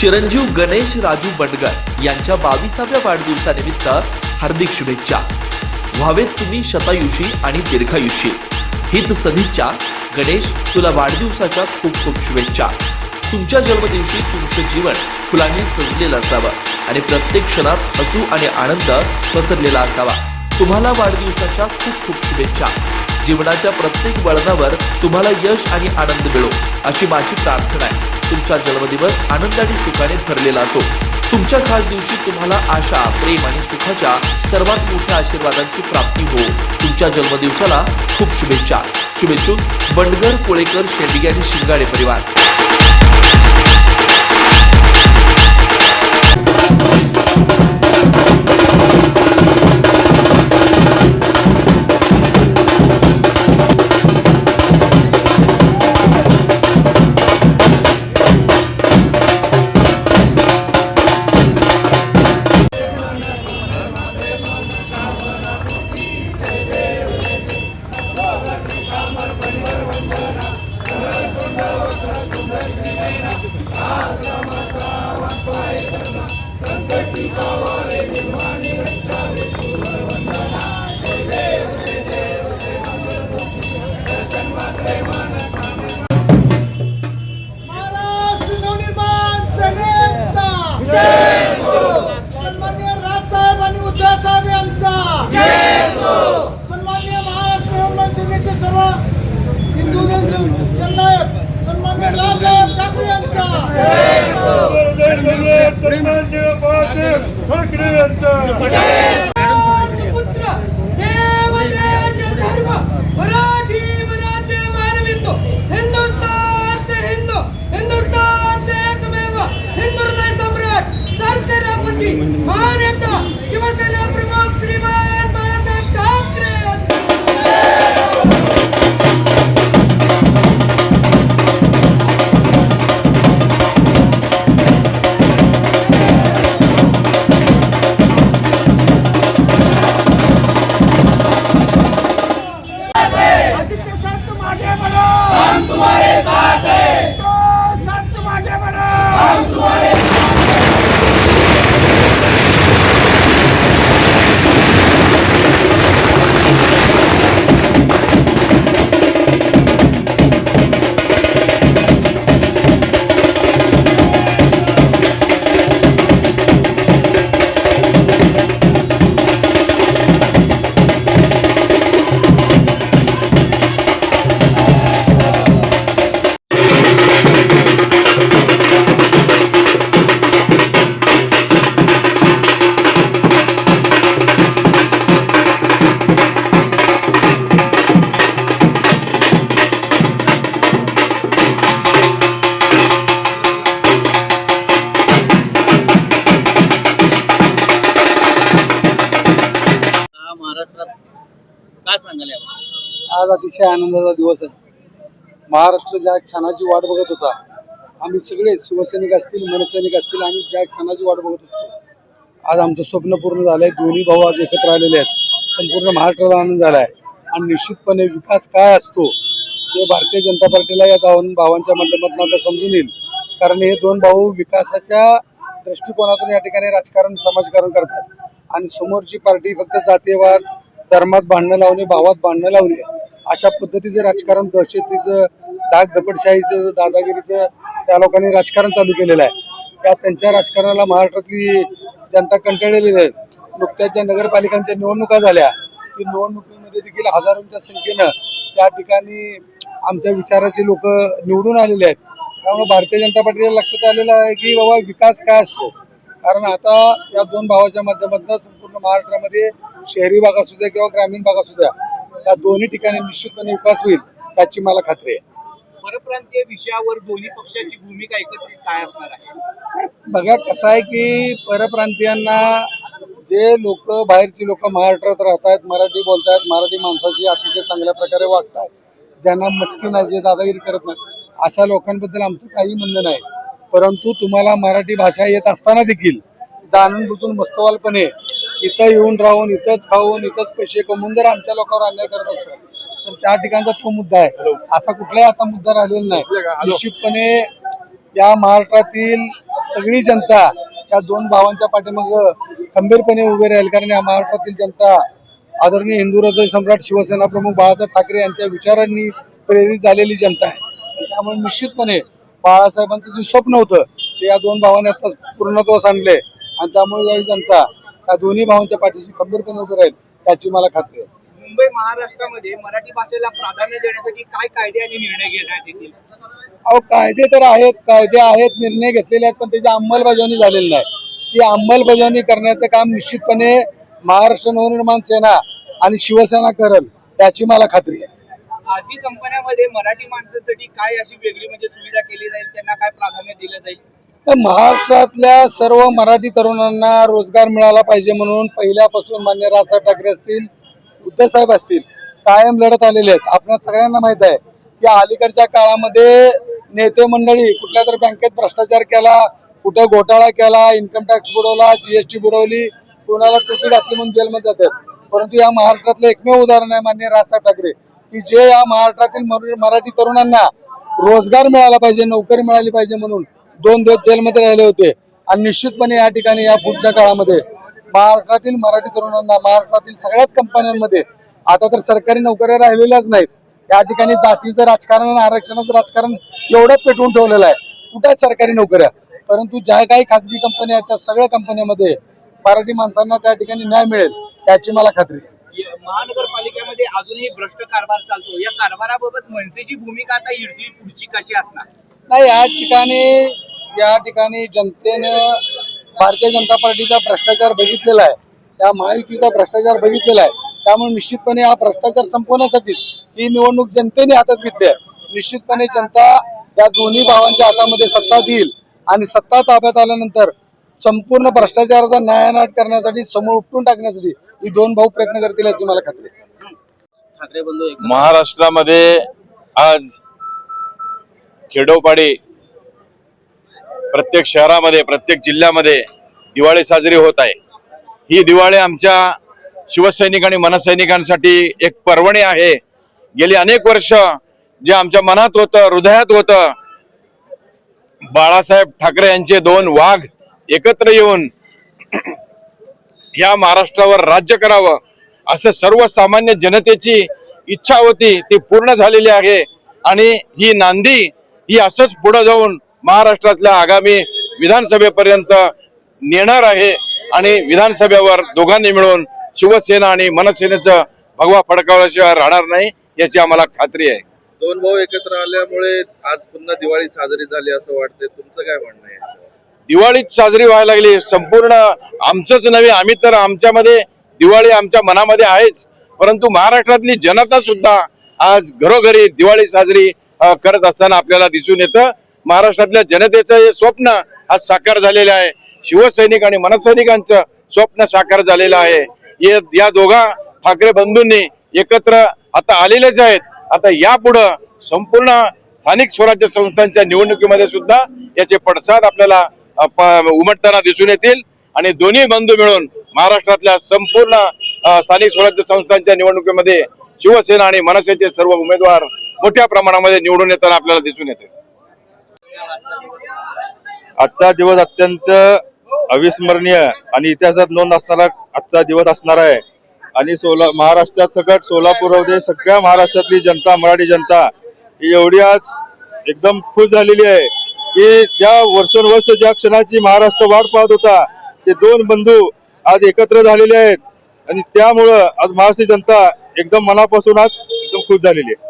चिरंजीव गणेश राजू बंडगर यांच्या बावीसाव्या वाढदिवसानिमित्त हार्दिक शुभेच्छा. व्हावेत तुम्ही शतायुषी आणि दीर्घायुषी. हीच सदिच्छा. गणेश तुला वाढदिवसाच्या खूप खूप शुभेच्छा. तुमच्या जन्मदिवशी तुमचं जीवन फुलांनी सजलेलं असावं आणि प्रत्येक क्षणात हसू आणि आनंद पसरलेला असावा. तुम्हाला वाढदिवसाच्या खूप खूप शुभेच्छा. जीवनाच्या प्रत्येक वळणावर तुम्हाला यश आणि आनंद मिळो अशी माझी प्रार्थना आहे. तुमचा जन्मदिवस आनंद आणि सुखाने भरलेला असो. तुमच्या खास दिवशी तुम्हाला आशा प्रेम आणि सुखाच्या सर्वात मोठ्या आशीर्वादांची प्राप्ती हो. तुमच्या जन्मदिवसाला खूप शुभेच्छा. शुभेच्छुक बंडगर कोळेकर शेंडगे आणि शिंगाडे परिवार. आज अतिशय आनंदाचा दिवस आहे. महाराष्ट्र ज्या क्षणाची वाट बघत होता आम्ही सगळे शिवसैनिक असतील मनसैनिक असतील आम्ही ज्या क्षणाची वाट बघत होतो आज आमचं स्वप्न पूर्ण झालंय. दोन्ही भाऊ आज एकत्र आलेले आहेत. संपूर्ण महाराष्ट्राला आनंद झालाय. आणि निश्चितपणे विकास काय असतो हे भारतीय जनता पार्टीला या दोन भावांच्या माध्यमातून आता समजून येईल. कारण हे दोन भाऊ विकासाच्या दृष्टिकोनातून या ठिकाणी राजकारण समाजकारण करतात. आणि समोरची पार्टी फक्त जातीयवाद धर्मात भांडणं लावणे भावात भांडणं लावणे अशा पद्धतीचं राजकारण दहशतीचं डाग दपटशाहीचं दादागिरीचं त्या लोकांनी राजकारण चालू केलेलं आहे. त्या त्यांच्या राजकारणाला महाराष्ट्रातली जनता कंटाळलेली आहे नुकत्याच ज्या नगरपालिकांच्या निवडणुका झाल्या. ती निवडणुकीमध्ये देखील हजारोंच्या संख्येनं त्या ठिकाणी आमच्या विचाराचे लोक निवडून आलेले आहेत. त्यामुळे भारतीय जनता पार्टीला लक्षात आलेलं आहे की बाबा विकास काय असतो? कारण आता या दोन भावाच्या माध्यमातून संपूर्ण महाराष्ट्रामध्ये शहरी भाग असू द्या किंवा ग्रामीण भाग असू द्या या दोन्ही ठिकाणी निश्चितपणे विकास होईल याची मला खात्री आहे. परप्रांतीय विषयावर दोन्ही पक्षाची भूमिका एकत्रित काय असणार आहे? बघा कसं आहे की परप्रांतीयांना जे लोक बाहेरची लोक महाराष्ट्रात राहतात मराठी बोलतात मराठी माणसाची अतिशय चांगल्या प्रकारे वागतात ज्यांना मस्ती नाही जे दादागिरी करत नाही अशा लोकांबद्दल आमचं काही म्हणणं नाही. परंतु तुम्हाला मराठी भाषा येत असताना देखील जाणून बुजून मस्तवालपणे इथं येऊन राहून इथंच खाऊन इथंच पैसे कमवून जर आमच्या लोकांवर अन्याय करत असेल तर त्या ठिकाणचा तो मुद्दा आहे. असा कुठलाही आता मुद्दा राहिलेला नाही. निश्चितपणे या महाराष्ट्रातील सगळी जनता या दोन भावांच्या पाठीमाग खंबीरपणे उभे राहील कारण या महाराष्ट्रातील जनता आदरणीय हिंदू हृदय सम्राट शिवसेना प्रमुख बाळासाहेब ठाकरे यांच्या विचारांनी प्रेरित झालेली जनता आहे. त्यामुळे निश्चितपणे बाळासाहेबांचं जे स्वप्न होतं ते या दोन भावांनी आता पूर्णत्वास आणले. आणि त्यामुळे या जनता या दोन्ही भावांच्या पाठीशी खंबीरपणे उभे राहील याची मला खात्री आहे. मुंबई महाराष्ट्रामध्ये मराठी भाषेला प्राधान्य देण्यासाठी काय कायदे आणि निर्णय घेण्यात येतील अहो कायदे तर आहेत कायदे आहेत निर्णय घेतलेले आहेत पण त्याची अंमलबजावणी झालेली नाही. ती अंमलबजावणी करण्याचं काम निश्चितपणे महाराष्ट्र नवनिर्माण सेना आणि शिवसेना करल याची मला खात्री आहे. खाजगी कंपन्यामध्ये मराठी माणसांसाठी काय अशी वेगळी म्हणजे सुविधा केली जाईल? त्यांना काय प्राधान्य दिलं जाईल? महाराष्ट्रातल्या सर्व मराठी तरुणांना रोजगार मिळाला पाहिजे म्हणून पहिल्यापासून मान्य राजसाहेब ठाकरे असतील उद्धव साहेब असतील कायम लढत आलेले आहेत. आपल्या सगळ्यांना माहीत आहे की अलीकडच्या काळामध्ये नेते मंडळी कुठल्या तरी बँकेत भ्रष्टाचार केला कुठं घोटाळा केला इन्कम टॅक्स बुडवला जीएसटी बुडवली कोणाला टोपी घातली म्हणून जेलमध्ये जातात. परंतु या महाराष्ट्रातलं एकमेव उदाहरण आहे मान्य राजसाहेब ठाकरे की जे या महाराष्ट्रातील मराठी तरुणांना रोजगार मिळाला पाहिजे नोकरी मिळाली पाहिजे म्हणून दोन दिवस जेलमध्ये राहिले होते. आणि निश्चितपणे या ठिकाणी या पुढच्या काळामध्ये महाराष्ट्रातील मराठी तरुणांना महाराष्ट्रातील सगळ्याच कंपन्यांमध्ये आता तर सरकारी नोकऱ्या राहिलेल्याच नाहीत. या ठिकाणी जातीचं राजकारण आणि आरक्षणाचं राजकारण एवढं पेटवून ठेवलेलं आहे. कुठे आहेत सरकारी नोकऱ्या? परंतु ज्या काही खाजगी कंपन्या आहेत त्या सगळ्या कंपन्यांमध्ये मराठी माणसांना त्या ठिकाणी न्याय मिळेल याची मला खात्री आहे. महानगरपालिकेमध्ये अजूनही भ्रष्ट कारभार चालतो. या कारभाराबाबत मनसेची भूमिका आता पुढची कशी असणार? नाही या ठिकाणी या ठिकाणी जनतेनं भारतीय जनता पार्टीचा भ्रष्टाचार बघितलेला आहे. त्या महायुतीचा भ्रष्टाचार बघितलेला आहे. त्यामुळे निश्चितपणे हा भ्रष्टाचार संपवण्यासाठी ही निवडणूक जनतेने हातात घेतली आहे. निश्चितपणे जनता या दोन्ही भावांच्या हातामध्ये सत्ता देईल. आणि सत्ता ताब्यात आल्यानंतर संपूर्ण भ्रष्टाचाराचा न्यायानाट करण्यासाठी समोर उपटून टाकण्यासाठी ही दोन भाऊ प्रयत्न करतील याची मला खात्री आहे. महाराष्ट्रामध्ये आज खेडोपाडी प्रत्येक शहरामध्ये प्रत्येक जिल्ह्यामध्ये दिवाळी साजरी होत आहे. ही दिवाळी आमच्या शिवसैनिक आणि मनसैनिकांसाठी एक पर्वणी आहे. गेली अनेक वर्ष जे आमच्या मनात होतं हृदयात होतं बाळासाहेब ठाकरे यांचे दोन वाघ एकत्र येऊन या महाराष्ट्रावर राज्य करावं असं सर्वसामान्य जनतेची इच्छा होती ती पूर्ण झालेली आहे. आणि ही नांदी ही असंच पुढे जाऊन महाराष्ट्रातल्या आगामी विधानसभेपर्यंत नेणार आहे आणि विधानसभेवर दोघांनी मिळून शिवसेना आणि मनसेनेचं भगवा फडकावल्याशिवाय राहणार नाही याची आम्हाला खात्री आहे. दोन भाऊ एकत्र आल्यामुळे आज पुन्हा दिवाळी साजरी झाली असं वाटतंय. तुमचं काय म्हणणं आहे दिवाळीच साजरी व्हायला लागली. संपूर्ण आमचंच नव्हे आम्ही तर आमच्यामध्ये दिवाळी आमच्या मनामध्ये आहेच. परंतु महाराष्ट्रातली जनता सुद्धा आज घरोघरी दिवाळी साजरी करत असताना आपल्याला दिसून येतं. महाराष्ट्रातल्या जनतेचं हे स्वप्न आज साकार झालेलं आहे. शिवसैनिक आणि मनसैनिकांचं स्वप्न साकार झालेलं आहे. या दोघा ठाकरे बंधूंनी एकत्र आता आलेलेच आहेत. आता यापुढं संपूर्ण स्थानिक स्वराज्य संस्थांच्या निवडणुकीमध्ये सुद्धा याचे पडसाद आपल्याला उमटताना दिसून येतील. आणि दोन्ही बंधू मिळून महाराष्ट्रातल्या संपूर्ण स्थानिक स्वराज्य संस्थांच्या निवडणुकीमध्ये शिवसेना आणि मनसेचे सर्व उमेदवार मोठ्या प्रमाणामध्ये निवडून येताना आपल्याला दिसून येते आजचा दिवस अत्यंत अविस्मरणीय आणि इतिहासात नोंद असणारा आजचा दिवस असणार आहे. आणि सोला महाराष्ट्रात सगळ्यात सोलापूरमध्ये सगळ्या महाराष्ट्रातली जनता मराठी जनता ही एवढी आज एकदम खुश झालेली आहे की ज्या वर्षानुवर्ष ज्या क्षणाची महाराष्ट्र वाट पाहत होता ते दोन बंधू आज एकत्र झालेले आहेत. आणि त्यामुळं आज महाराष्ट्र जनता एकदम मनापासून आज एकदम खुश झालेली आहे.